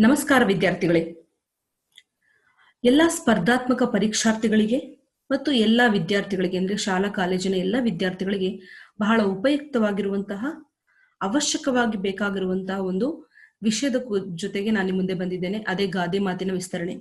ನಮಸ್ಕಾರ ವಿದ್ಯಾರ್ಥಿಗಳೇ. ಎಲ್ಲ ಸ್ಪರ್ಧಾತ್ಮಕ ಪರೀಕ್ಷಾರ್ಥಿಗಳಿಗೆ ಮತ್ತು ಎಲ್ಲಾ ವಿದ್ಯಾರ್ಥಿಗಳಿಗೆ, ಅಂದ್ರೆ ಶಾಲಾ, ಕಾಲೇಜಿನ ಎಲ್ಲ ವಿದ್ಯಾರ್ಥಿಗಳಿಗೆ ಬಹಳ ಉಪಯುಕ್ತವಾಗಿರುವಂತಹ, ಅವಶ್ಯಕವಾಗಿ ಬೇಕಾಗಿರುವಂತಹ ಒಂದು ವಿಷಯದ ಜೊತೆಗೆ ನಾನು ಮುಂದೆ ಬಂದಿದ್ದೇನೆ. ಅದೇ ಗಾದೆ ಮಾತಿನ ವಿಸ್ತರಣೆ.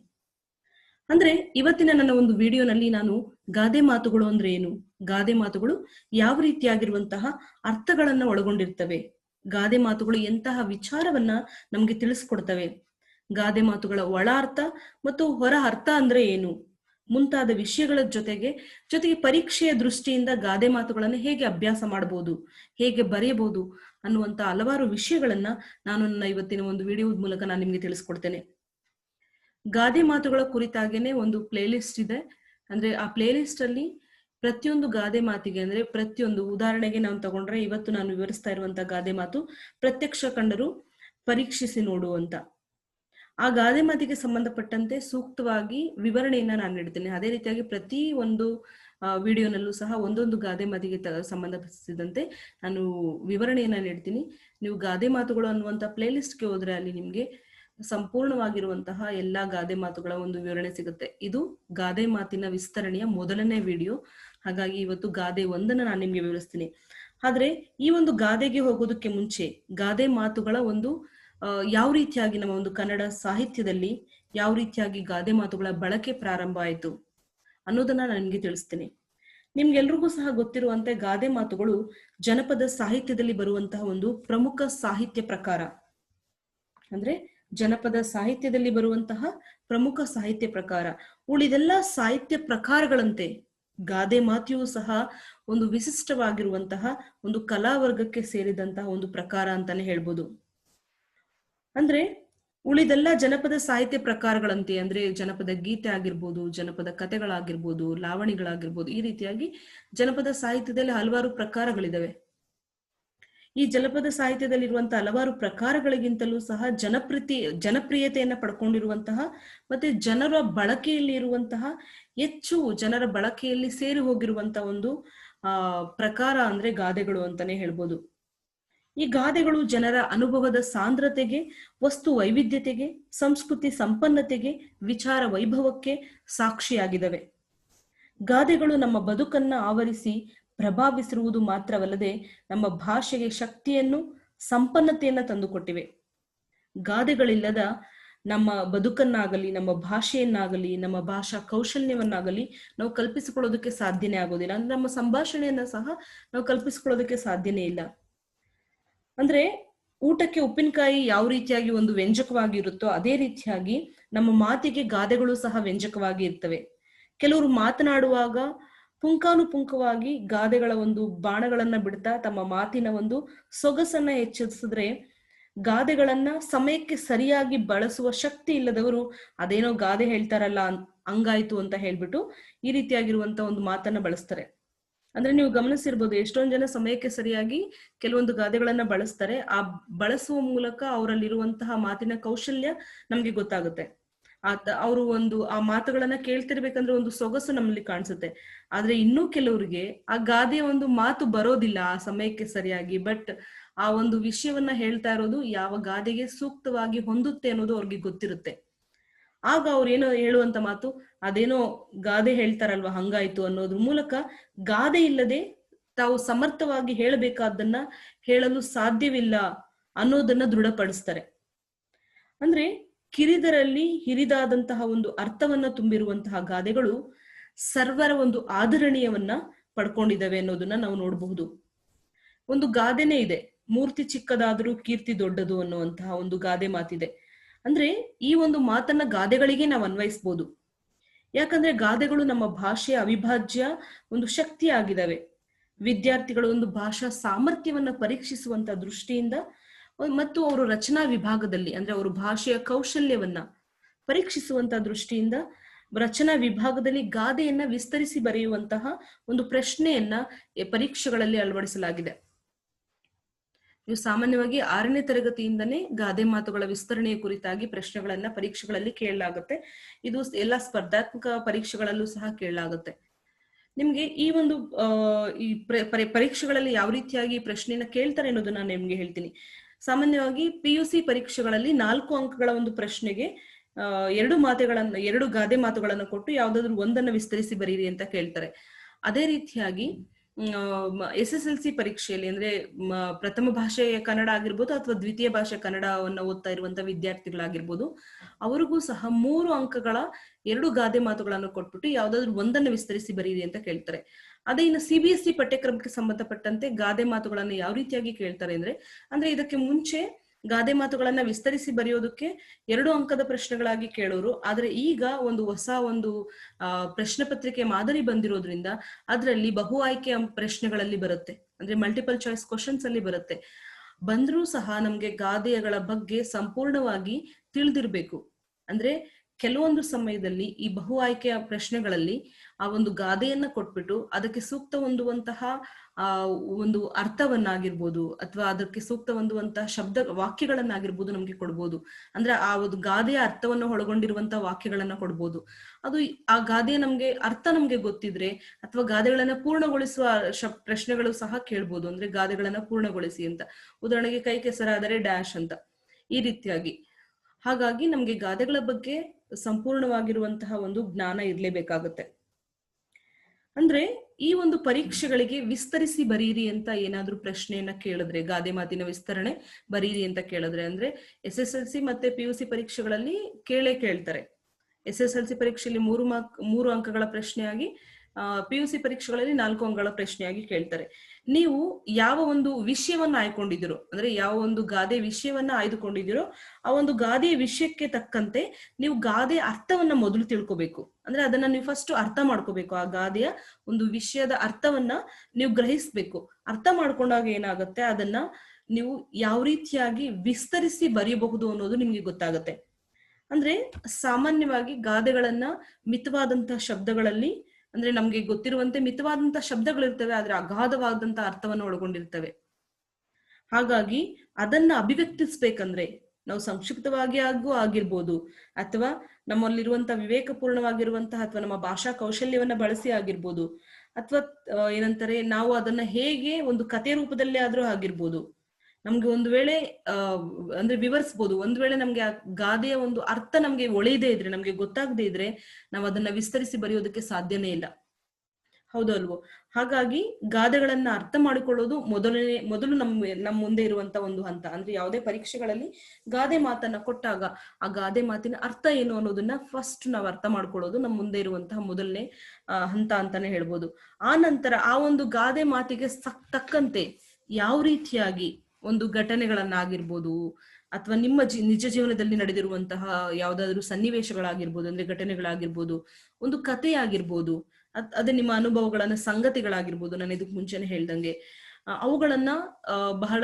ಅಂದ್ರೆ ಇವತ್ತಿನ ನನ್ನ ಒಂದು ವಿಡಿಯೋನಲ್ಲಿ ನಾನು ಗಾದೆ ಮಾತುಗಳು ಅಂದ್ರೆ ಏನು? ಗಾದೆ ಮಾತುಗಳು ಯಾವ ರೀತಿಯಾಗಿರುವಂತಹ ಅರ್ಥಗಳನ್ನ ಒಳಗೊಂಡಿರ್ತವೆ? ಗಾದೆ ಮಾತುಗಳು ಎಂತಹ ವಿಚಾರವನ್ನ ನಮ್ಗೆ ತಿಳಿಸ್ಕೊಡ್ತವೆ? ಗಾದೆ ಮಾತುಗಳ ಒಳ ಅರ್ಥ ಮತ್ತು ಹೊರ ಅರ್ಥ ಅಂದ್ರೆ ಏನು? ಮುಂತಾದ ವಿಷಯಗಳ ಜೊತೆಗೆ ಜೊತೆಗೆ ಪರೀಕ್ಷೆಯ ದೃಷ್ಟಿಯಿಂದ ಗಾದೆ ಮಾತುಗಳನ್ನು ಹೇಗೆ ಅಭ್ಯಾಸ ಮಾಡಬಹುದು ಹೇಗೆ ಬರೆಯಬಹುದು ಅನ್ನುವಂತ ಹಲವಾರು ವಿಷಯಗಳನ್ನ ನಾನು ನನ್ನ ಇವತ್ತಿನ ಒಂದು ವಿಡಿಯೋ ಮೂಲಕ ನಾನು ನಿಮ್ಗೆ ತಿಳಿಸ್ಕೊಡ್ತೇನೆ. ಗಾದೆ ಮಾತುಗಳ ಕುರಿತಾಗೇನೆ ಒಂದು ಪ್ಲೇಲಿಸ್ಟ್ ಇದೆ. ಅಂದ್ರೆ ಆ ಪ್ಲೇಲಿಸ್ಟ್ ಅಲ್ಲಿ ಪ್ರತಿಯೊಂದು ಗಾದೆ ಮಾತಿಗೆ ಅಂದ್ರೆ ಪ್ರತಿಯೊಂದು ಉದಾಹರಣೆಗೆ ನಾವು ತಗೊಂಡ್ರೆ ಇವತ್ತು ನಾನು ವಿವರಿಸ್ತಾ ಇರುವಂತ ಗಾದೆ ಮಾತು ಪ್ರತ್ಯಕ್ಷ ಕಂಡರು ಪರೀಕ್ಷಿಸಿ ನೋಡು ಅಂತ. ಆ ಗಾದೆ ಮಾತಿಗೆ ಸಂಬಂಧಪಟ್ಟಂತೆ ಸೂಕ್ತವಾಗಿ ವಿವರಣೆಯನ್ನ ನಾನು ನೀಡ್ತೇನೆ ಅದೇ ರೀತಿಯಾಗಿ ಪ್ರತಿ ಒಂದು ವಿಡಿಯೋನಲ್ಲೂ ಸಹ ಒಂದೊಂದು ಗಾದೆ ಮಾತಿಗೆ ಸಂಬಂಧಿಸಿದಂತೆ ನಾನು ವಿವರಣೆಯನ್ನ ನೀಡ್ತೀನಿ. ನೀವು ಗಾದೆ ಮಾತುಗಳು ಅನ್ನುವಂತ ಪ್ಲೇಲಿಸ್ಟ್ಗೆ ಹೋದ್ರೆ ಅಲ್ಲಿ ನಿಮ್ಗೆ ಸಂಪೂರ್ಣವಾಗಿರುವಂತಹ ಎಲ್ಲಾ ಗಾದೆ ಮಾತುಗಳ ಒಂದು ವಿವರಣೆ ಸಿಗುತ್ತೆ. ಇದು ಗಾದೆ ಮಾತಿನ ವಿಸ್ತರಣೆಯ ಮೊದಲನೇ ವಿಡಿಯೋ. ಹಾಗಾಗಿ ಇವತ್ತು ಗಾದೆ ಒಂದನ್ನ ನಾನು ನಿಮ್ಗೆ ವಿವರಿಸ್ತೀನಿ. ಆದ್ರೆ ಈ ಒಂದು ಗಾದೆಗೆ ಹೋಗೋದಕ್ಕೆ ಮುಂಚೆ ಗಾದೆ ಮಾತುಗಳ ಒಂದು ಯಾವ ರೀತಿಯಾಗಿ ನಮ್ಮ ಒಂದು ಕನ್ನಡ ಸಾಹಿತ್ಯದಲ್ಲಿ ಯಾವ ರೀತಿಯಾಗಿ ಗಾದೆ ಮಾತುಗಳ ಬಳಕೆ ಪ್ರಾರಂಭ ಆಯಿತು ಅನ್ನೋದನ್ನ ನಾನು ತಿಳಿಸ್ತೀನಿ ತಿಳಿಸ್ತೇನೆ. ನಿಮ್ಗೆಲ್ರಿಗೂ ಸಹ ಗೊತ್ತಿರುವಂತೆ ಗಾದೆ ಮಾತುಗಳು ಜನಪದ ಸಾಹಿತ್ಯದಲ್ಲಿ ಬರುವಂತಹ ಒಂದು ಪ್ರಮುಖ ಸಾಹಿತ್ಯ ಪ್ರಕಾರ. ಅಂದ್ರೆ ಜನಪದ ಸಾಹಿತ್ಯದಲ್ಲಿ ಬರುವಂತಹ ಪ್ರಮುಖ ಸಾಹಿತ್ಯ ಪ್ರಕಾರ. ಉಳಿದೆಲ್ಲ ಸಾಹಿತ್ಯ ಪ್ರಕಾರಗಳಂತೆ ಗಾದೆ ಮಾತಿಯೂ ಸಹ ಒಂದು ವಿಶಿಷ್ಟವಾಗಿರುವಂತಹ ಒಂದು ಕಲಾವರ್ಗಕ್ಕೆ ಸೇರಿದಂತಹ ಒಂದು ಪ್ರಕಾರ ಅಂತಾನೆ ಹೇಳ್ಬೋದು. ಅಂದ್ರೆ ಉಳಿದೆಲ್ಲ ಜನಪದ ಸಾಹಿತ್ಯ ಪ್ರಕಾರಗಳಂತೆ, ಅಂದ್ರೆ ಜನಪದ ಗೀತೆ ಆಗಿರ್ಬೋದು, ಜನಪದ ಕಥೆಗಳಾಗಿರ್ಬೋದು, ಲಾವಣಿಗಳಾಗಿರ್ಬೋದು, ಈ ರೀತಿಯಾಗಿ ಜನಪದ ಸಾಹಿತ್ಯದಲ್ಲಿ ಹಲವಾರು ಪ್ರಕಾರಗಳಿದಾವೆ. ಈ ಜನಪದ ಸಾಹಿತ್ಯದಲ್ಲಿರುವಂತಹ ಹಲವಾರು ಪ್ರಕಾರಗಳಿಗಿಂತಲೂ ಸಹ ಜನಪ್ರತಿ, ಜನಪ್ರಿಯತೆಯನ್ನ ಪಡ್ಕೊಂಡಿರುವಂತಹ ಮತ್ತೆ ಜನರ ಬಳಕೆಯಲ್ಲಿ ಇರುವಂತಹ ಹೆಚ್ಚು ಜನರ ಬಳಕೆಯಲ್ಲಿ ಸೇರಿ ಹೋಗಿರುವಂತಹ ಒಂದು, ಆ, ಪ್ರಕಾರ ಅಂದ್ರೆ ಗಾದೆಗಳು ಅಂತಾನೆ ಹೇಳ್ಬೋದು. ಈ ಗಾದೆಗಳು ಜನರ ಅನುಭವದ ಸಾಂದ್ರತೆಗೆ, ವಸ್ತು ವೈವಿಧ್ಯತೆಗೆ, ಸಂಸ್ಕೃತಿ ಸಂಪನ್ನತೆಗೆ, ವಿಚಾರ ವೈಭವಕ್ಕೆ ಸಾಕ್ಷಿಯಾಗಿದವೆ. ಗಾದೆಗಳು ನಮ್ಮ ಬದುಕನ್ನ ಆವರಿಸಿ ಪ್ರಭಾವಿಸಿರುವುದು ಮಾತ್ರವಲ್ಲದೆ ನಮ್ಮ ಭಾಷೆಗೆ ಶಕ್ತಿಯನ್ನು, ಸಂಪನ್ನತೆಯನ್ನು ತಂದುಕೊಟ್ಟಿವೆ. ಗಾದೆಗಳಿಲ್ಲದ ನಮ್ಮ ಬದುಕನ್ನಾಗಲಿ, ನಮ್ಮ ಭಾಷೆಯನ್ನಾಗಲಿ, ನಮ್ಮ ಭಾಷಾ ಕೌಶಲ್ಯವನ್ನಾಗಲಿ ನಾವು ಕಲ್ಪಿಸಿಕೊಳ್ಳೋದಕ್ಕೆ ಸಾಧ್ಯನೇ ಆಗೋದಿಲ್ಲ. ಅಂದ್ರೆ ನಮ್ಮ ಸಂಭಾಷಣೆಯನ್ನ ಸಹ ನಾವು ಕಲ್ಪಿಸಿಕೊಳ್ಳೋದಕ್ಕೆ ಸಾಧ್ಯನೇ ಇಲ್ಲ. ಅಂದ್ರೆ ಊಟಕ್ಕೆ ಉಪ್ಪಿನಕಾಯಿ ಯಾವ ರೀತಿಯಾಗಿ ಒಂದು ವ್ಯಂಜಕವಾಗಿರುತ್ತೋ ಅದೇ ರೀತಿಯಾಗಿ ನಮ್ಮ ಮಾತಿಗೆ ಗಾದೆಗಳು ಸಹ ವ್ಯಂಜಕವಾಗಿ ಇರ್ತವೆ. ಕೆಲವರು ಮಾತನಾಡುವಾಗ ಪುಂಕಾನುಪುಂಕವಾಗಿ ಗಾದೆಗಳ ಒಂದು ಬಾಣಗಳನ್ನ ಬಿಡ್ತಾ ತಮ್ಮ ಮಾತಿನ ಒಂದು ಸೊಗಸನ್ನ ಹೆಚ್ಚಿಸಿದ್ರೆ ಗಾದೆಗಳನ್ನ ಸಮಯಕ್ಕೆ ಸರಿಯಾಗಿ ಬಳಸುವ ಶಕ್ತಿ ಇಲ್ಲದವರು ಅದೇನೋ ಗಾದೆ ಹೇಳ್ತಾರಲ್ಲ, ಹಂಗಾಯ್ತು ಅಂತ ಹೇಳ್ಬಿಟ್ಟು ಈ ರೀತಿಯಾಗಿರುವಂತ ಒಂದು ಮಾತನ್ನ ಬಳಸ್ತಾರೆ. ಅಂದ್ರೆ ನೀವು ಗಮನಿಸಿರ್ಬೋದು ಎಷ್ಟೊಂದ್ ಜನ ಸಮಯಕ್ಕೆ ಸರಿಯಾಗಿ ಕೆಲವೊಂದು ಗಾದೆಗಳನ್ನ ಬಳಸ್ತಾರೆ. ಆ ಬಳಸುವ ಮೂಲಕ ಅವರಲ್ಲಿರುವಂತಹ ಮಾತಿನ ಕೌಶಲ್ಯ ನಮ್ಗೆ ಗೊತ್ತಾಗುತ್ತೆ. ಆತ ಅವರು ಒಂದು ಆ ಮಾತುಗಳನ್ನ ಕೇಳ್ತಿರ್ಬೇಕಂದ್ರೆ ಒಂದು ಸೊಗಸು ನಮ್ಮಲ್ಲಿ ಕಾಣಿಸುತ್ತೆ. ಆದ್ರೆ ಇನ್ನೂ ಕೆಲವರಿಗೆ ಆ ಗಾದೆಯ ಒಂದು ಮಾತು ಬರೋದಿಲ್ಲ ಆ ಸಮಯಕ್ಕೆ ಸರಿಯಾಗಿ. ಬಟ್ ಆ ಒಂದು ವಿಷಯವನ್ನ ಹೇಳ್ತಾ ಇರೋದು ಯಾವ ಗಾದೆಗೆ ಸೂಕ್ತವಾಗಿ ಹೊಂದುತ್ತೆ ಅನ್ನೋದು ಅವ್ರಿಗೆ ಗೊತ್ತಿರುತ್ತೆ. ಆಗ ಅವ್ರು ಏನೋ ಹೇಳುವಂತ ಮಾತು, ಅದೇನೋ ಗಾದೆ ಹೇಳ್ತಾರಲ್ವಾ, ಹಂಗಾಯ್ತು ಅನ್ನೋದ್ರ ಮೂಲಕ ಗಾದೆ ಇಲ್ಲದೆ ತಾವು ಸಮರ್ಥವಾಗಿ ಹೇಳಬೇಕಾದ್ದನ್ನ ಹೇಳಲು ಸಾಧ್ಯವಿಲ್ಲ ಅನ್ನೋದನ್ನ ದೃಢಪಡಿಸ್ತಾರೆ. ಅಂದ್ರೆ ಕಿರಿದರಲ್ಲಿ ಹಿರಿದಾದಂತಹ ಒಂದು ಅರ್ಥವನ್ನ ತುಂಬಿರುವಂತಹ ಗಾದೆಗಳು ಸರ್ವರ ಒಂದು ಆಧರಣೀಯವನ್ನ ಪಡ್ಕೊಂಡಿದ್ದಾವೆ ಅನ್ನೋದನ್ನ ನಾವು ನೋಡಬಹುದು. ಒಂದು ಗಾದೆನೇ ಇದೆ, ಮೂರ್ತಿ ಚಿಕ್ಕದಾದರೂ ಕೀರ್ತಿ ದೊಡ್ಡದು ಅನ್ನುವಂತಹ ಒಂದು ಗಾದೆ ಮಾತಿದೆ. ಅಂದ್ರೆ ಈ ಒಂದು ಮಾತನ್ನ ಗಾದೆಗಳಿಗೆ ನಾವು ಅನ್ವಯಿಸ್ಬೋದು. ಯಾಕಂದ್ರೆ ಗಾದೆಗಳು ನಮ್ಮ ಭಾಷೆಯ ಅವಿಭಾಜ್ಯ ಒಂದು ಶಕ್ತಿ ಆಗಿದ್ದಾವೆ ವಿದ್ಯಾರ್ಥಿಗಳು ಒಂದು ಭಾಷಾ ಸಾಮರ್ಥ್ಯವನ್ನ ಪರೀಕ್ಷಿಸುವಂತ ದೃಷ್ಟಿಯಿಂದ ಮತ್ತು ಅವರು ರಚನಾ ವಿಭಾಗದಲ್ಲಿ ಅಂದ್ರೆ ಅವರು ಭಾಷೆಯ ಕೌಶಲ್ಯವನ್ನ ಪರೀಕ್ಷಿಸುವಂತ ದೃಷ್ಟಿಯಿಂದ ರಚನಾ ವಿಭಾಗದಲ್ಲಿ ಗಾದೆಯನ್ನ ವಿಸ್ತರಿಸಿ ಬರೆಯುವಂತಹ ಒಂದು ಪ್ರಶ್ನೆಯನ್ನ ಪರೀಕ್ಷೆಗಳಲ್ಲಿ ಅಳವಡಿಸಲಾಗಿದೆ. ನೀವು ಸಾಮಾನ್ಯವಾಗಿ ಆರನೇ ತರಗತಿಯಿಂದನೇ ಗಾದೆ ಮಾತುಗಳ ವಿಸ್ತರಣೆಯ ಕುರಿತಾಗಿ ಪ್ರಶ್ನೆಗಳನ್ನ ಪರೀಕ್ಷೆಗಳಲ್ಲಿ ಕೇಳಲಾಗುತ್ತೆ. ಇದು ಎಲ್ಲಾ ಸ್ಪರ್ಧಾತ್ಮಕ ಪರೀಕ್ಷೆಗಳಲ್ಲೂ ಸಹ ಕೇಳಲಾಗುತ್ತೆ. ನಿಮ್ಗೆ ಈ ಒಂದು ಈ ಪರೀಕ್ಷೆಗಳಲ್ಲಿ ಯಾವ ರೀತಿಯಾಗಿ ಪ್ರಶ್ನೆಯನ್ನ ಕೇಳ್ತಾರೆ ಅನ್ನೋದನ್ನ ನಾನು ನಿಮ್ಗೆ ಹೇಳ್ತೀನಿ. ಸಾಮಾನ್ಯವಾಗಿ ಪಿ ಯು ಸಿ ಪರೀಕ್ಷೆಗಳಲ್ಲಿ ನಾಲ್ಕು ಅಂಕಗಳ ಒಂದು ಪ್ರಶ್ನೆಗೆ ಎರಡು ಮಾತೆಗಳನ್ನ, ಎರಡು ಗಾದೆ ಮಾತುಗಳನ್ನು ಕೊಟ್ಟು ಯಾವ್ದಾದ್ರು ಒಂದನ್ನ ವಿಸ್ತರಿಸಿ ಬರೀರಿ ಅಂತ ಕೇಳ್ತಾರೆ. ಅದೇ ರೀತಿಯಾಗಿ ಎಸ್ ಎಸ್ ಎಲ್ ಸಿ ಪರೀಕ್ಷೆಯಲ್ಲಿ ಅಂದ್ರೆ ಪ್ರಥಮ ಭಾಷೆ ಕನ್ನಡ ಆಗಿರ್ಬೋದು ಅಥವಾ ದ್ವಿತೀಯ ಭಾಷೆ ಕನ್ನಡವನ್ನು ಓದ್ತಾ ಇರುವಂತಹ ವಿದ್ಯಾರ್ಥಿಗಳಾಗಿರ್ಬೋದು, ಅವರಿಗೂ ಸಹ ಮೂರು ಅಂಕಗಳ ಎರಡು ಗಾದೆ ಮಾತುಗಳನ್ನು ಕೊಟ್ಬಿಟ್ಟು ಯಾವ್ದಾದ್ರು ಒಂದನ್ನ ವಿಸ್ತರಿಸಿ ಬರೀರಿ ಅಂತ ಕೇಳ್ತಾರೆ. ಅದೇ ಇನ್ನು ಸಿ ಬಿ ಎಸ್ ಸಿ ಪಠ್ಯಕ್ರಮಕ್ಕೆ ಸಂಬಂಧಪಟ್ಟಂತೆ ಗಾದೆ ಮಾತುಗಳನ್ನು ಯಾವ ರೀತಿಯಾಗಿ ಕೇಳ್ತಾರೆ ಅಂದ್ರೆ ಅಂದ್ರೆ ಇದಕ್ಕೆ ಮುಂಚೆ ಗಾದೆ ಮಾತುಗಳನ್ನ ವಿಸ್ತರಿಸಿ ಬರೆಯೋದಕ್ಕೆ ಎರಡು ಅಂಕದ ಪ್ರಶ್ನೆಗಳಾಗಿ ಕೇಳೋರು. ಆದ್ರೆ ಈಗ ಒಂದು ಹೊಸ ಒಂದು ಪ್ರಶ್ನೆ ಪತ್ರಿಕೆ ಮಾದರಿ ಬಂದಿರೋದ್ರಿಂದ ಅದರಲ್ಲಿ ಬಹು ಆಯ್ಕೆ ಪ್ರಶ್ನೆಗಳಲ್ಲಿ ಬರುತ್ತೆ. ಅಂದ್ರೆ ಮಲ್ಟಿಪಲ್ ಚಾಯ್ಸ್ ಕ್ವಶನ್ಸ್ ಅಲ್ಲಿ ಬರುತ್ತೆ. ಬಂದ್ರೂ ಸಹ ನಮ್ಗೆ ಗಾದೆಗಳ ಬಗ್ಗೆ ಸಂಪೂರ್ಣವಾಗಿ ತಿಳಿದಿರ್ಬೇಕು. ಅಂದ್ರೆ ಕೆಲವೊಂದು ಸಮಯದಲ್ಲಿ ಈ ಬಹು ಆಯ್ಕೆಯ ಪ್ರಶ್ನೆಗಳಲ್ಲಿ ಆ ಒಂದು ಗಾದೆಯನ್ನ ಕೊಟ್ಬಿಟ್ಟು ಅದಕ್ಕೆ ಸೂಕ್ತ ಹೊಂದುವಂತಹ ಆ, ಒಂದು ಅರ್ಥವನ್ನಾಗಿರ್ಬೋದು ಅಥವಾ ಅದಕ್ಕೆ ಸೂಕ್ತ ಹೊಂದುವಂತಹ ಶಬ್ದ ವಾಕ್ಯಗಳನ್ನಾಗಿರ್ಬೋದು ನಮ್ಗೆ ಕೊಡ್ಬೋದು. ಅಂದ್ರೆ ಆ ಒಂದು ಗಾದೆಯ ಅರ್ಥವನ್ನು ಒಳಗೊಂಡಿರುವಂತಹ ವಾಕ್ಯಗಳನ್ನ ಕೊಡ್ಬೋದು. ಅದು ಆ ಗಾದೆಯ ನಮ್ಗೆ ಅರ್ಥ ನಮ್ಗೆ ಗೊತ್ತಿದ್ರೆ ಅಥವಾ ಗಾದೆಗಳನ್ನ ಪೂರ್ಣಗೊಳಿಸುವ ಪ್ರಶ್ನೆಗಳು ಸಹ ಕೇಳ್ಬೋದು. ಅಂದ್ರೆ ಗಾದೆಗಳನ್ನ ಪೂರ್ಣಗೊಳಿಸಿ ಅಂತ. ಉದಾಹರಣೆಗೆ ಕೈ ಕೆಸರಾದರೆ ಡ್ಯಾಶ್ ಅಂತ. ಈ ರೀತಿಯಾಗಿ. ಹಾಗಾಗಿ ನಮ್ಗೆ ಗಾದೆಗಳ ಬಗ್ಗೆ ಸಂಪೂರ್ಣವಾಗಿರುವಂತಹ ಒಂದು ಜ್ಞಾನ ಇರ್ಲೇಬೇಕಾಗುತ್ತೆ. ಅಂದ್ರೆ ಈ ಒಂದು ಪರೀಕ್ಷೆಗಳಿಗೆ ವಿಸ್ತರಿಸಿ ಬರೀರಿ ಅಂತ ಏನಾದ್ರೂ ಪ್ರಶ್ನೆಯನ್ನ ಕೇಳಿದ್ರೆ, ಗಾದೆ ಮಾತಿನ ವಿಸ್ತರಣೆ ಬರೀರಿ ಅಂತ ಕೇಳಿದ್ರೆ ಅಂದ್ರೆ ಎಸ್ ಎಸ್ ಎಲ್ ಸಿ ಮತ್ತೆ ಪಿ ಯು ಸಿ ಪರೀಕ್ಷೆಗಳಲ್ಲಿ ಕೇಳೇ ಕೇಳ್ತಾರೆ. ಎಸ್ ಎಸ್ ಎಲ್ ಸಿ ಪರೀಕ್ಷೆಯಲ್ಲಿ ಮೂರು ಮಾರ್ಕ್ ಮೂರು ಅಂಕಗಳ ಪ್ರಶ್ನೆಯಾಗಿ ಪಿ ಯು ಸಿ ಪರೀಕ್ಷೆಗಳಲ್ಲಿ ನಾಲ್ಕು ಅಂಗಳ ಪ್ರಶ್ನೆಯಾಗಿ ಕೇಳ್ತಾರೆ. ನೀವು ಯಾವ ಒಂದು ವಿಷಯವನ್ನ ಆಯ್ಕೊಂಡಿದ್ದೀರೋ, ಅಂದ್ರೆ ಯಾವ ಒಂದು ಗಾದೆ ವಿಷಯವನ್ನ ಆಯ್ದುಕೊಂಡಿದ್ದೀರೋ, ಆ ಒಂದು ಗಾದೆಯ ವಿಷಯಕ್ಕೆ ತಕ್ಕಂತೆ ನೀವು ಗಾದೆ ಅರ್ಥವನ್ನ ಮೊದಲು ತಿಳ್ಕೊಬೇಕು. ಅಂದ್ರೆ ಅದನ್ನ ನೀವು ಫಸ್ಟ್ ಅರ್ಥ ಮಾಡ್ಕೋಬೇಕು. ಆ ಗಾದೆಯ ಒಂದು ವಿಷಯದ ಅರ್ಥವನ್ನ ನೀವು ಗ್ರಹಿಸ್ಬೇಕು. ಅರ್ಥ ಮಾಡ್ಕೊಂಡಾಗ ಏನಾಗುತ್ತೆ? ಅದನ್ನ ನೀವು ಯಾವ ರೀತಿಯಾಗಿ ವಿಸ್ತರಿಸಿ ಬರೆಯಬಹುದು ಅನ್ನೋದು ನಿಮ್ಗೆ ಗೊತ್ತಾಗುತ್ತೆ. ಅಂದ್ರೆ ಸಾಮಾನ್ಯವಾಗಿ ಗಾದೆಗಳನ್ನ ಮಿತವಾದಂತಹ ಶಬ್ದಗಳಲ್ಲಿ ಅಂದ್ರೆ ನಮ್ಗೆ ಗೊತ್ತಿರುವಂತೆ ಮಿತವಾದಂತಹ ಶಬ್ದಗಳಿರ್ತವೆ, ಆದ್ರೆ ಅಗಾಧವಾದಂತಹ ಅರ್ಥವನ್ನು ಒಳಗೊಂಡಿರ್ತವೆ. ಹಾಗಾಗಿ ಅದನ್ನ ಅಭಿವ್ಯಕ್ತಿಸ್ಬೇಕಂದ್ರೆ ನಾವು ಸಂಕ್ಷಿಪ್ತವಾಗಿ ಆಗು ಆಗಿರ್ಬೋದು, ಅಥವಾ ನಮ್ಮಲ್ಲಿರುವಂತಹ ವಿವೇಕಪೂರ್ಣವಾಗಿರುವಂತಹ ಅಥವಾ ನಮ್ಮ ಭಾಷಾ ಕೌಶಲ್ಯವನ್ನ ಬಳಸಿ ಆಗಿರ್ಬೋದು, ಅಥವಾ ಏನಂತಾರೆ ನಾವು ಅದನ್ನ ಹೇಗೆ ಒಂದು ಕತೆ ರೂಪದಲ್ಲಿ ಆದ್ರೂ ಆಗಿರ್ಬೋದು. ನಮ್ಗೆ ಒಂದು ವೇಳೆ ಅಂದ್ರೆ ವಿವರಿಸ್ಬೋದು. ಒಂದ್ ವೇಳೆ ನಮ್ಗೆ ಆ ಗಾದೆಯ ಒಂದು ಅರ್ಥ ನಮ್ಗೆ ಒಳೆಯದೇ ಇದ್ರೆ, ನಮ್ಗೆ ಗೊತ್ತಾಗದೇ ಇದ್ರೆ ನಾವು ಅದನ್ನ ವಿಸ್ತರಿಸಿ ಬರೆಯೋದಕ್ಕೆ ಸಾಧ್ಯನೇ ಇಲ್ಲ. ಹೌದು ಅಲ್ವೋ? ಹಾಗಾಗಿ ಗಾದೆಗಳನ್ನ ಅರ್ಥ ಮಾಡಿಕೊಳ್ಳೋದು ಮೊದಲನೇ, ಮೊದಲು ನಮ್ಮ ನಮ್ಮ ಮುಂದೆ ಇರುವಂತ ಒಂದು ಹಂತ. ಅಂದ್ರೆ ಯಾವುದೇ ಪರೀಕ್ಷೆಗಳಲ್ಲಿ ಗಾದೆ ಮಾತನ್ನ ಕೊಟ್ಟಾಗ ಆ ಗಾದೆ ಮಾತಿನ ಅರ್ಥ ಏನು ಅನ್ನೋದನ್ನ ಫಸ್ಟ್ ನಾವು ಅರ್ಥ ಮಾಡ್ಕೊಳ್ಳೋದು ನಮ್ಮ ಮುಂದೆ ಇರುವಂತಹ ಮೊದಲನೇ ಹಂತ ಅಂತಾನೆ ಹೇಳ್ಬೋದು. ಆ ನಂತರ ಆ ಒಂದು ಗಾದೆ ಮಾತಿಗೆ ತಕ್ಕಂತೆ ಯಾವ ರೀತಿಯಾಗಿ ಒಂದು ಘಟನೆಗಳನ್ನಾಗಿರ್ಬೋದು ಅಥವಾ ನಿಮ್ಮ ಜಿ, ನಿಜ ಜೀವನದಲ್ಲಿ ನಡೆದಿರುವಂತಹ ಯಾವ್ದಾದ್ರು ಸನ್ನಿವೇಶಗಳಾಗಿರ್ಬೋದು, ಅಂದ್ರೆ ಘಟನೆಗಳಾಗಿರ್ಬೋದು, ಒಂದು ಕಥೆ ಆಗಿರ್ಬೋದು ಅದ್- ನಿಮ್ಮ ಅನುಭವಗಳನ್ನ ಸಂಗತಿಗಳಾಗಿರ್ಬೋದು, ನಾನು ಇದಕ್ ಮುಂಚೆನೆ ಹೇಳ್ದಂಗೆ ಅವುಗಳನ್ನ ಬಹಳ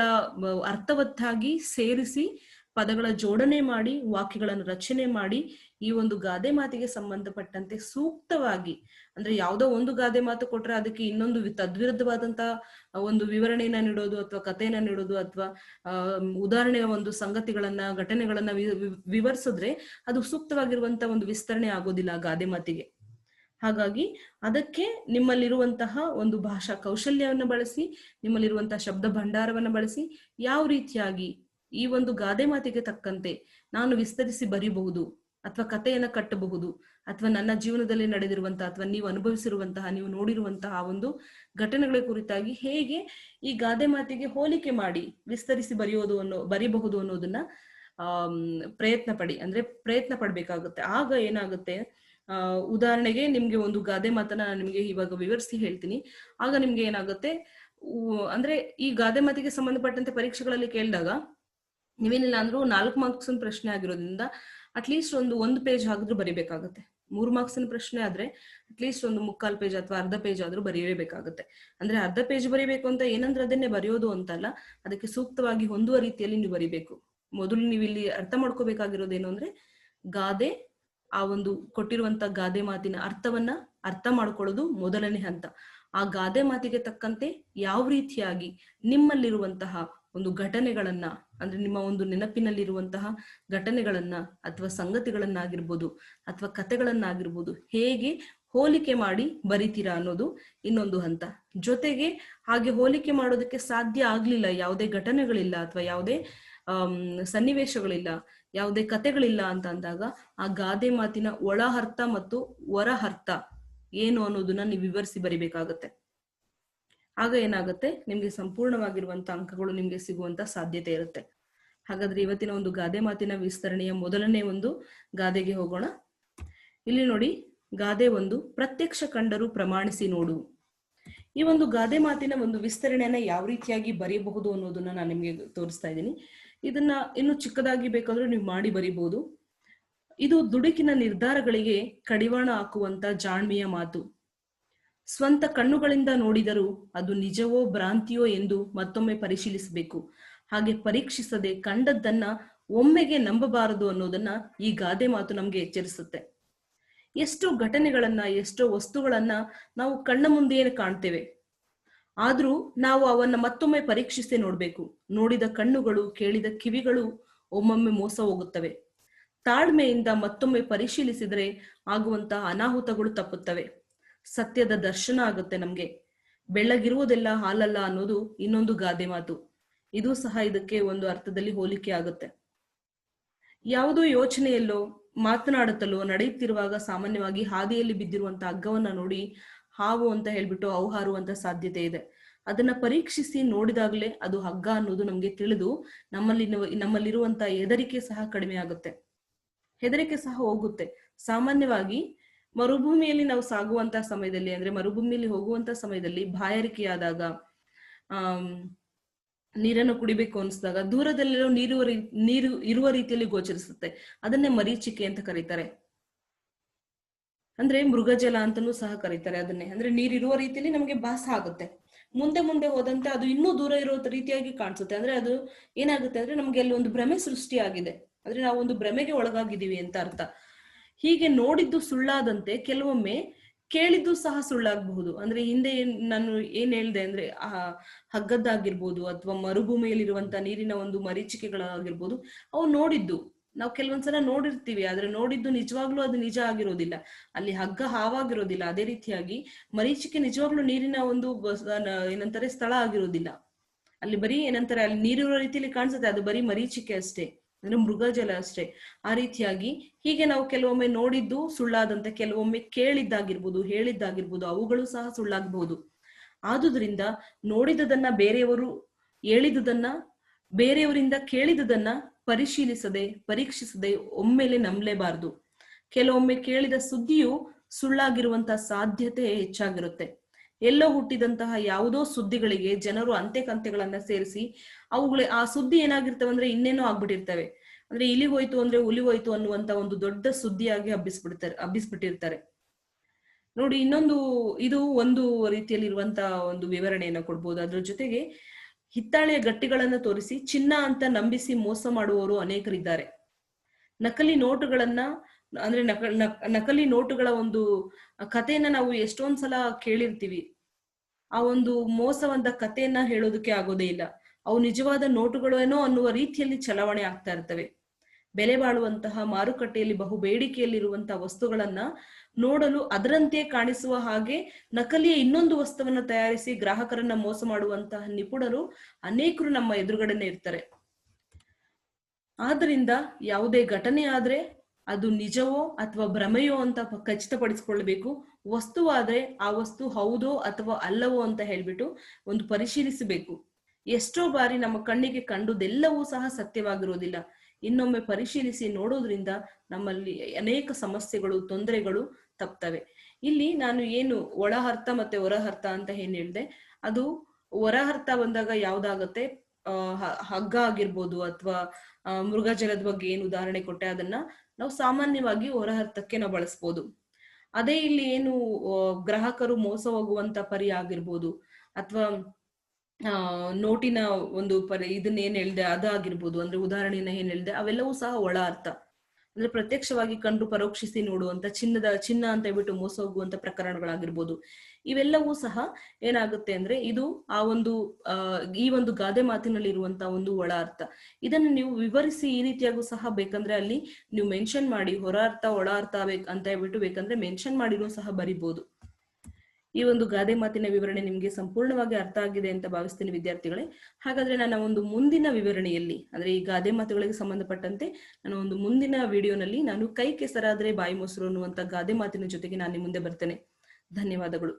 ಅರ್ಥವತ್ತಾಗಿ ಸೇರಿಸಿ ಪದಗಳ ಜೋಡಣೆ ಮಾಡಿ, ವಾಕ್ಯಗಳನ್ನು ರಚನೆ ಮಾಡಿ ಈ ಒಂದು ಗಾದೆ ಮಾತಿಗೆ ಸಂಬಂಧಪಟ್ಟಂತೆ ಸೂಕ್ತವಾಗಿ, ಅಂದ್ರೆ ಯಾವುದೋ ಒಂದು ಗಾದೆ ಮಾತು ಕೊಟ್ರೆ ಅದಕ್ಕೆ ಇನ್ನೊಂದು ತದ್ವಿರುದ್ಧವಾದಂತಹ ಒಂದು ವಿವರಣೆಯನ್ನ ನೀಡೋದು ಅಥವಾ ಕಥೆಯನ್ನ ನೀಡೋದು ಅಥವಾ ಉದಾಹರಣೆಯ ಒಂದು ಸಂಗತಿಗಳನ್ನ, ಘಟನೆಗಳನ್ನ ವಿವರಿಸಿದ್ರೆ ಅದು ಸೂಕ್ತವಾಗಿರುವಂತ ಒಂದು ವಿಸ್ತರಣೆ ಆಗೋದಿಲ್ಲ ಗಾದೆ ಮಾತಿಗೆ. ಹಾಗಾಗಿ ಅದಕ್ಕೆ ನಿಮ್ಮಲ್ಲಿರುವಂತಹ ಒಂದು ಭಾಷಾ ಕೌಶಲ್ಯವನ್ನು ಬಳಸಿ ನಿಮ್ಮಲ್ಲಿರುವಂತಹ ಶಬ್ದ ಭಂಡಾರವನ್ನು ಬಳಸಿ, ಯಾವ ರೀತಿಯಾಗಿ ಈ ಒಂದು ಗಾದೆ ಮಾತಿಗೆ ತಕ್ಕಂತೆ ನಾನು ವಿಸ್ತರಿಸಿ ಬರೀಬಹುದು ಅಥವಾ ಕಥೆಯನ್ನ ಕಟ್ಟಬಹುದು, ಅಥವಾ ನನ್ನ ಜೀವನದಲ್ಲಿ ನಡೆದಿರುವಂತಹ ಅಥವಾ ನೀವು ಅನುಭವಿಸಿರುವಂತಹ, ನೀವು ನೋಡಿರುವಂತಹ ಒಂದು ಘಟನೆಗಳ ಕುರಿತಾಗಿ ಹೇಗೆ ಈ ಗಾದೆ ಮಾತಿಗೆ ಹೋಲಿಕೆ ಮಾಡಿ, ವಿಸ್ತರಿಸಿ ಬರೆಯೋದು ಅನ್ನೋ, ಬರೀಬಹುದು ಅನ್ನೋದನ್ನ ಆ ಪ್ರಯತ್ನ ಪಡಿ, ಅಂದ್ರೆ ಪ್ರಯತ್ನ ಪಡ್ಬೇಕಾಗುತ್ತೆ. ಆಗ ಏನಾಗುತ್ತೆ? ಆ, ಉದಾಹರಣೆಗೆ ನಿಮ್ಗೆ ಒಂದು ಗಾದೆ ಮಾತನ್ನ ನಾನು ನಿಮ್ಗೆ ಇವಾಗ ವಿವರಿಸಿ ಹೇಳ್ತೀನಿ. ಆಗ ನಿಮ್ಗೆ ಏನಾಗುತ್ತೆ? ಅಂದ್ರೆ ಈ ಗಾದೆ ಮಾತಿಗೆ ಸಂಬಂಧಪಟ್ಟಂತೆ ಪರೀಕ್ಷೆಗಳಲ್ಲಿ ಕೇಳಿದಾಗ, ನೀವೇನಿಲ್ಲ ಅಂದ್ರೂ ನಾಲ್ಕು ಮಾರ್ಕ್ಸ್ ಪ್ರಶ್ನೆ ಆಗಿರೋದ್ರಿಂದ ಅಟ್ಲೀಸ್ಟ್ ಒಂದು ಒಂದು ಪೇಜ್ ಹಾಕಿದ್ರು ಬರಿಬೇಕಾಗುತ್ತೆ. ಮೂರು ಮಾರ್ಕ್ಸಿನ ಪ್ರಶ್ನೆ ಆದ್ರೆ ಅಟ್ಲೀಸ್ಟ್ ಒಂದು ಮುಕ್ಕಾಲ್ ಪೇಜ್ ಅಥವಾ ಅರ್ಧ ಪೇಜ್ ಆದ್ರೂ ಬರೆಯಲೇಬೇಕಾಗುತ್ತೆ ಅಂದ್ರೆ ಅರ್ಧ ಪೇಜ್ ಬರಿಬೇಕು ಅಂತ ಏನಂದ್ರೆ ಅದನ್ನೇ ಬರೆಯೋದು ಅಂತಲ್ಲ, ಅದಕ್ಕೆ ಸೂಕ್ತವಾಗಿ ಹೊಂದುವ ರೀತಿಯಲ್ಲಿ ನೀವು ಬರಿಬೇಕು. ಮೊದಲು ನೀವು ಇಲ್ಲಿ ಅರ್ಥ ಏನು ಅಂದ್ರೆ ಗಾದೆ, ಆ ಒಂದು ಕೊಟ್ಟಿರುವಂತ ಗಾದೆ ಮಾತಿನ ಅರ್ಥವನ್ನ ಅರ್ಥ ಮಾಡ್ಕೊಳ್ಳೋದು ಮೊದಲನೇ ಹಂತ. ಆ ಗಾದೆ ಮಾತಿಗೆ ತಕ್ಕಂತೆ ಯಾವ ರೀತಿಯಾಗಿ ನಿಮ್ಮಲ್ಲಿರುವಂತಹ ಒಂದು ಘಟನೆಗಳನ್ನ, ಅಂದ್ರೆ ನಿಮ್ಮ ಒಂದು ನೆನಪಿನಲ್ಲಿರುವಂತಹ ಘಟನೆಗಳನ್ನ ಅಥವಾ ಸಂಗತಿಗಳನ್ನಾಗಿರ್ಬೋದು ಅಥವಾ ಕಥೆಗಳನ್ನಾಗಿರ್ಬೋದು ಹೇಗೆ ಹೋಲಿಕೆ ಮಾಡಿ ಬರಿತೀರಾ ಅನ್ನೋದು ಇನ್ನೊಂದು ಹಂತ. ಜೊತೆಗೆ ಹಾಗೆ ಹೋಲಿಕೆ ಮಾಡೋದಕ್ಕೆ ಸಾಧ್ಯ ಆಗ್ಲಿಲ್ಲ, ಯಾವುದೇ ಘಟನೆಗಳಿಲ್ಲ ಅಥವಾ ಯಾವುದೇ ಸನ್ನಿವೇಶಗಳಿಲ್ಲ, ಯಾವುದೇ ಕತೆಗಳಿಲ್ಲ ಅಂತ ಅಂದಾಗ ಆ ಗಾದೆ ಮಾತಿನ ಒಳ ಅರ್ಥ ಮತ್ತು ಹೊರ ಅರ್ಥ ಏನು ಅನ್ನೋದನ್ನ ನೀವು ವಿವರಿಸಿ ಬರಿಬೇಕಾಗತ್ತೆ. ಆಗ ಏನಾಗುತ್ತೆ? ನಿಮ್ಗೆ ಸಂಪೂರ್ಣವಾಗಿರುವಂತ ಅಂಕಗಳು ನಿಮ್ಗೆ ಸಿಗುವಂತ ಸಾಧ್ಯತೆ ಇರುತ್ತೆ. ಹಾಗಾದ್ರೆ ಇವತ್ತಿನ ಒಂದು ಗಾದೆ ಮಾತಿನ ವಿಸ್ತರಣೆಯ ಮೊದಲನೇ ಒಂದು ಗಾದೆಗೆ ಹೋಗೋಣ. ಇಲ್ಲಿ ನೋಡಿ, ಗಾದೆ ಒಂದು ಪ್ರತ್ಯಕ್ಷ ಕಂಡರು ಪ್ರಮಾಣಿಸಿ ನೋಡು. ಈ ಒಂದು ಗಾದೆ ಮಾತಿನ ಒಂದು ವಿಸ್ತರಣೆಯನ್ನ ಯಾವ ರೀತಿಯಾಗಿ ಬರೆಯಬಹುದು ಅನ್ನೋದನ್ನ ನಾನು ನಿಮ್ಗೆ ತೋರಿಸ್ತಾ ಇದ್ದೀನಿ. ಇದನ್ನ ಇನ್ನು ಚಿಕ್ಕದಾಗಿ ಬೇಕಾದ್ರೂ ನೀವು ಮಾಡಿ ಬರಿಬಹುದು ಇದು ದುಡುಕಿನ ನಿರ್ಧಾರಗಳಿಗೆ ಕಡಿವಾಣ ಹಾಕುವಂತ ಜಾಣ್ಮೆಯ ಮಾತು. ಸ್ವಂತ ಕಣ್ಣುಗಳಿಂದ ನೋಡಿದರೂ ಅದು ನಿಜವೋ ಭ್ರಾಂತಿಯೋ ಎಂದು ಮತ್ತೊಮ್ಮೆ ಪರಿಶೀಲಿಸಬೇಕು. ಹಾಗೆ ಪರೀಕ್ಷಿಸದೆ ಕಂಡದ್ದನ್ನ ಒಮ್ಮೆಗೆ ನಂಬಬಾರದು ಅನ್ನೋದನ್ನ ಈ ಗಾದೆ ಮಾತು ನಮ್ಗೆ ಎಚ್ಚರಿಸುತ್ತೆ. ಎಷ್ಟೋ ಘಟನೆಗಳನ್ನ, ಎಷ್ಟೋ ವಸ್ತುಗಳನ್ನ ನಾವು ಕಣ್ಣ ಮುಂದೆಯೇ ಕಾಣ್ತೇವೆ. ಆದ್ರೂ ನಾವು ಅವನ್ನ ಮತ್ತೊಮ್ಮೆ ಪರೀಕ್ಷಿಸಿ ನೋಡ್ಬೇಕು. ನೋಡಿದ ಕಣ್ಣುಗಳು, ಕೇಳಿದ ಕಿವಿಗಳು ಒಮ್ಮೊಮ್ಮೆ ಮೋಸ ಹೋಗುತ್ತವೆ. ತಾಳ್ಮೆಯಿಂದ ಮತ್ತೊಮ್ಮೆ ಪರಿಶೀಲಿಸಿದರೆ ಆಗುವಂತಹ ಅನಾಹುತಗಳು ತಪ್ಪುತ್ತವೆ. ಸತ್ಯದ ದರ್ಶನ ಆಗುತ್ತೆ ನಮ್ಗೆ. ಬೆಳ್ಳಗಿರುವುದೆಲ್ಲ ಹಾಲಲ್ಲ ಅನ್ನೋದು ಇನ್ನೊಂದು ಗಾದೆ ಮಾತು. ಇದು ಸಹ ಇದಕ್ಕೆ ಒಂದು ಅರ್ಥದಲ್ಲಿ ಹೋಲಿಕೆ ಆಗುತ್ತೆ. ಯಾವುದೋ ಯೋಚನೆಯಲ್ಲೋ, ಮಾತನಾಡುತ್ತಲೋ, ನಡೆಯುತ್ತಿರುವಾಗ ಸಾಮಾನ್ಯವಾಗಿ ಹಾದಿಯಲ್ಲಿ ಬಿದ್ದಿರುವಂತ ಹಗ್ಗವನ್ನ ನೋಡಿ ಹಾವು ಅಂತ ಹೇಳ್ಬಿಟ್ಟು ಅವು ಹಾರುವಂತ ಸಾಧ್ಯತೆ ಇದೆ. ಅದನ್ನ ಪರೀಕ್ಷಿಸಿ ನೋಡಿದಾಗಲೇ ಅದು ಹಗ್ಗ ಅನ್ನೋದು ನಮ್ಗೆ ತಿಳಿದು ನಮ್ಮಲ್ಲಿ ನಮ್ಮಲ್ಲಿರುವಂತ ಹೆದರಿಕೆ ಸಹ ಕಡಿಮೆ ಆಗುತ್ತೆ. ಹೆದರಿಕೆ ಸಹ ಹೋಗುತ್ತೆ. ಸಾಮಾನ್ಯವಾಗಿ ಮರುಭೂಮಿಯಲ್ಲಿ ನಾವು ಸಾಗುವಂತ ಸಮಯದಲ್ಲಿ, ಅಂದ್ರೆ ಮರುಭೂಮಿಯಲ್ಲಿ ಹೋಗುವಂತ ಸಮಯದಲ್ಲಿ ಬಾಯಾರಿಕೆಯಾದಾಗ ಆ ನೀರನ್ನು ಕುಡಿಬೇಕು ಅನಿಸಿದಾಗ ದೂರದಲ್ಲಿರೋ ನೀರು ನೀರು ಇರುವ ರೀತಿಯಲ್ಲಿ ಗೋಚರಿಸುತ್ತೆ. ಅದನ್ನೇ ಮರೀಚಿಕೆ ಅಂತ ಕರೀತಾರೆ. ಅಂದ್ರೆ ಮೃಗಜಲ ಅಂತಾನೂ ಸಹ ಕರೀತಾರೆ ಅದನ್ನೇ. ಅಂದ್ರೆ ನೀರಿರುವ ರೀತಿಯಲ್ಲಿ ನಮಗೆ ಭಾಸ ಆಗುತ್ತೆ. ಮುಂದೆ ಮುಂದೆ ಹೋದಂತೆ ಅದು ಇನ್ನೂ ದೂರ ಇರೋ ರೀತಿಯಾಗಿ ಕಾಣಿಸುತ್ತೆ. ಅಂದ್ರೆ ಅದು ಏನಾಗುತ್ತೆ ಅಂದ್ರೆ ನಮ್ಗೆ ಅಲ್ಲಿ ಒಂದು ಭ್ರಮೆ ಸೃಷ್ಟಿಯಾಗಿದೆ. ಅಂದ್ರೆ ನಾವು ಒಂದು ಭ್ರಮೆಗೆ ಒಳಗಾಗಿದ್ದೀವಿ ಅಂತ ಅರ್ಥ. ಹೀಗೆ ನೋಡಿದ್ದು ಸುಳ್ಳಾದಂತೆ ಕೆಲವೊಮ್ಮೆ ಕೇಳಿದ್ದು ಸಹ ಸುಳ್ಳಾಗಬಹುದು. ಅಂದ್ರೆ ಹಿಂದೆ ನಾನು ಏನ್ ಹೇಳ್ದೆ ಅಂದ್ರೆ, ಆ ಹಗ್ಗದ್ದಾಗಿರ್ಬೋದು ಅಥವಾ ಮರುಭೂಮಿಯಲ್ಲಿರುವಂತ ನೀರಿನ ಒಂದು ಮರೀಚಿಕೆಗಳಾಗಿರ್ಬೋದು, ಅವು ನೋಡಿದ್ದು. ನಾವು ಕೆಲವೊಂದ್ಸಲ ನೋಡಿರ್ತೀವಿ, ಆದ್ರೆ ನೋಡಿದ್ದು ನಿಜವಾಗ್ಲೂ ಅದು ನಿಜ ಆಗಿರೋದಿಲ್ಲ. ಅಲ್ಲಿ ಹಗ್ಗ ಹಾವಾಗಿರೋದಿಲ್ಲ. ಅದೇ ರೀತಿಯಾಗಿ ಮರೀಚಿಕೆ ನಿಜವಾಗ್ಲೂ ನೀರಿನ ಒಂದು ಏನಂತಾರೆ ಸ್ಥಳ ಆಗಿರೋದಿಲ್ಲ. ಅಲ್ಲಿ ಬರೀ ಏನಂತಾರೆ, ಅಲ್ಲಿ ನೀರಿರೋ ರೀತಿಯಲ್ಲಿ ಕಾಣಿಸುತ್ತೆ. ಅದು ಬರೀ ಮರೀಚಿಕೆ ಅಷ್ಟೇ. ಅಂದ್ರೆ ಮೃಗಜಲ ಅಷ್ಟೇ. ಆ ರೀತಿಯಾಗಿ ಹೀಗೆ ನಾವು ಕೆಲವೊಮ್ಮೆ ನೋಡಿದ್ದು ಸುಳ್ಳಾದಂತೆ, ಕೆಲವೊಮ್ಮೆ ಕೇಳಿದ್ದಾಗಿರ್ಬೋದು, ಹೇಳಿದ್ದಾಗಿರ್ಬೋದು, ಅವುಗಳು ಸಹ ಸುಳ್ಳಾಗಬಹುದು. ಆದುದರಿಂದ ನೋಡಿದದನ್ನ ಬೇರೆಯವರು ಹೇಳಿದುದನ್ನ, ಬೇರೆಯವರಿಂದ ಕೇಳಿದುದನ್ನ ಪರಿಶೀಲಿಸದೆ, ಪರೀಕ್ಷಿಸದೆ ಒಮ್ಮೆಲೆ ನಂಬಲೇಬಾರದು. ಕೆಲವೊಮ್ಮೆ ಕೇಳಿದ ಸುದ್ದಿಯು ಸುಳ್ಳಾಗಿರುವಂತ ಸಾಧ್ಯತೆ ಹೆಚ್ಚಾಗಿರುತ್ತೆ. ಎಲ್ಲೋ ಹುಟ್ಟಿದಂತಹ ಯಾವುದೋ ಸುದ್ದಿಗಳಿಗೆ ಜನರು ಅಂತೆ ಕಂತೆಗಳನ್ನ ಸೇರಿಸಿ ಅವುಗಳ ಆ ಸುದ್ದಿ ಏನಾಗಿರ್ತವೆ ಅಂದ್ರೆ ಇನ್ನೇನೋ ಆಗ್ಬಿಟ್ಟಿರ್ತವೆ. ಅಂದ್ರೆ ಇಲಿ ಹೋಯ್ತು ಅಂದ್ರೆ ಹುಲಿ ಹೋಯ್ತು ಅನ್ನುವಂತ ಒಂದು ದೊಡ್ಡ ಸುದ್ದಿಯಾಗಿ ಹಬ್ಬಿಸ್ಬಿಡ್ತಾರೆ, ಹಬ್ಬಿಸ್ಬಿಟ್ಟಿರ್ತಾರೆ. ನೋಡಿ ಇನ್ನೊಂದು ಇದು ಒಂದು ರೀತಿಯಲ್ಲಿ ಇರುವಂತ ಒಂದು ವಿವರಣೆಯನ್ನ ಕೊಡ್ಬೋದು. ಅದ್ರ ಜೊತೆಗೆ ಹಿತ್ತಾಳೆಯ ಗಟ್ಟಿಗಳನ್ನ ತೋರಿಸಿ ಚಿನ್ನ ಅಂತ ನಂಬಿಸಿ ಮೋಸ ಮಾಡುವವರು ಅನೇಕರಿದ್ದಾರೆ. ನಕಲಿ ನೋಟುಗಳನ್ನ ಅಂದ್ರೆ ನಕ ನಕಲಿ ನೋಟುಗಳ ಒಂದು ಕಥೆಯನ್ನ ನಾವು ಎಷ್ಟೊಂದ್ ಸಲ ಕೇಳಿರ್ತೀವಿ. ಆ ಒಂದು ಮೋಸವಂತ ಕಥೆಯನ್ನ ಹೇಳೋದಕ್ಕೆ ಆಗೋದೇ ಇಲ್ಲ. ಅವು ನಿಜವಾದ ನೋಟುಗಳೇನೋ ಅನ್ನುವ ರೀತಿಯಲ್ಲಿ ಚಲಾವಣೆ ಆಗ್ತಾ ಇರ್ತವೆ. ಬೆಲೆ ಬಾಳುವಂತಹ ಮಾರುಕಟ್ಟೆಯಲ್ಲಿ ಬಹು ಬೇಡಿಕೆಯಲ್ಲಿರುವಂತಹ ವಸ್ತುಗಳನ್ನ ನೋಡಲು ಅದರಂತೆ ಕಾಣಿಸುವ ಹಾಗೆ ನಕಲಿಯ ಇನ್ನೊಂದು ವಸ್ತುವನ್ನ ತಯಾರಿಸಿ ಗ್ರಾಹಕರನ್ನ ಮೋಸ ಮಾಡುವಂತಹ ನಿಪುಣರು ಅನೇಕರು ನಮ್ಮ ಎದುರುಗಡೆನೆ ಇರ್ತಾರೆ. ಆದ್ರಿಂದ ಯಾವುದೇ ಘಟನೆ ಆದ್ರೆ ಅದು ನಿಜವೋ ಅಥವಾ ಭ್ರಮೆಯೋ ಅಂತ ಖಚಿತಪಡಿಸ್ಕೊಳ್ಬೇಕು. ವಸ್ತುವಾದ್ರೆ ಆ ವಸ್ತು ಹೌದೋ ಅಥವಾ ಅಲ್ಲವೋ ಅಂತ ಹೇಳ್ಬಿಟ್ಟು ಒಂದು ಪರಿಶೀಲಿಸಬೇಕು. ಎಷ್ಟೋ ಬಾರಿ ನಮ್ಮ ಕಣ್ಣಿಗೆ ಕಂಡುದೆಲ್ಲವೂ ಸಹ ಸತ್ಯವಾಗಿರೋದಿಲ್ಲ. ಇನ್ನೊಮ್ಮೆ ಪರಿಶೀಲಿಸಿ ನೋಡೋದ್ರಿಂದ ನಮ್ಮಲ್ಲಿ ಅನೇಕ ಸಮಸ್ಯೆಗಳು, ತೊಂದರೆಗಳು ತಪ್ತವೆ. ಇಲ್ಲಿ ನಾನು ಏನು ಒಳ ಅರ್ಥ ಮತ್ತೆ ಹೊರ ಅರ್ಥ ಅಂತ ಏನ್ ಹೇಳ್ದೆ, ಅದು ಹೊರ ಅರ್ಥ ಬಂದಾಗ ಯಾವ್ದಾಗತ್ತೆ? ಹಗ್ಗ ಆಗಿರ್ಬೋದು ಅಥವಾ ಮೃಗಜಲದ ಬಗ್ಗೆ ಏನು ಉದಾಹರಣೆ ಕೊಟ್ಟೆ, ಅದನ್ನ ನಾವು ಸಾಮಾನ್ಯವಾಗಿ ಹೊರ ಅರ್ಥಕ್ಕೆ ನಾವು ಬಳಸ್ಬೋದು. ಅದೇ ಇಲ್ಲಿ ಏನು ಗ್ರಾಹಕರು ಮೋಸ ಹೋಗುವಂತ ಪರಿ ಆಗಿರ್ಬೋದು, ಅಥವಾ ನೋಟಿನ ಒಂದು ಪರಿ ಇದನ್ನ ಏನ್ ಹೇಳ್ದೆ, ಅದಾಗಿರ್ಬೋದು, ಅಂದ್ರೆ ಉದಾಹರಣೆಯನ್ನ ಏನ್ ಹೇಳ್ದೆ, ಅವೆಲ್ಲವೂ ಸಹ ಒಳ ಅರ್ಥ. ಅಂದ್ರೆ ಪ್ರತ್ಯಕ್ಷವಾಗಿ ಕಂಡು ಪರೋಕ್ಷಿಸಿ ನೋಡುವಂತ ಚಿನ್ನದ, ಚಿನ್ನ ಅಂತ ಹೇಳ್ಬಿಟ್ಟು ಮೋಸ ಹೋಗುವಂತ ಪ್ರಕರಣಗಳಾಗಿರ್ಬೋದು. ಇವೆಲ್ಲವೂ ಸಹ ಏನಾಗುತ್ತೆ ಅಂದ್ರೆ ಇದು ಆ ಒಂದು ಈ ಒಂದು ಗಾದೆ ಮಾತಿನಲ್ಲಿ ಇರುವಂತಹ ಒಂದು ಒಳ ಅರ್ಥ ಇದನ್ನು ನೀವು ವಿವರಿಸಿ ಈ ರೀತಿಯಾಗೂ ಸಹ ಬೇಕಂದ್ರೆ ಅಲ್ಲಿ ನೀವು ಮೆನ್ಷನ್ ಮಾಡಿ ಹೊರ ಅರ್ಥ ಒಳ ಅರ್ಥ ಬೇಕ್ ಅಂತ ಹೇಳ್ಬಿಟ್ಟು ಬೇಕಂದ್ರೆ ಮೆನ್ಷನ್ ಮಾಡಿರೋ ಸಹ ಬರಿಬಹುದು ಈ ಒಂದು ಗಾದೆ ಮಾತಿನ ವಿವರಣೆ ನಿಮಗೆ ಸಂಪೂರ್ಣವಾಗಿ ಅರ್ಥ ಆಗಿದೆ ಅಂತ ಭಾವಿಸ್ತೀನಿ ವಿದ್ಯಾರ್ಥಿಗಳೇ. ಹಾಗಾದ್ರೆ ನನ್ನ ಒಂದು ಮುಂದಿನ ವಿವರಣೆಯಲ್ಲಿ, ಅಂದ್ರೆ ಈ ಗಾದೆ ಮಾತುಗಳಿಗೆ ಸಂಬಂಧಪಟ್ಟಂತೆ ನಾನು ಒಂದು ಮುಂದಿನ ವಿಡಿಯೋನಲ್ಲಿ ನಾನು ಕೈ ಕೆಸರಾದ್ರೆ ಬಾಯಿ ಮೊಸರು ಅನ್ನುವಂತ ಗಾದೆ ಮಾತಿನ ಜೊತೆಗೆ ನಾನು ಮುಂದೆ ಬರ್ತೇನೆ. ಧನ್ಯವಾದಗಳು.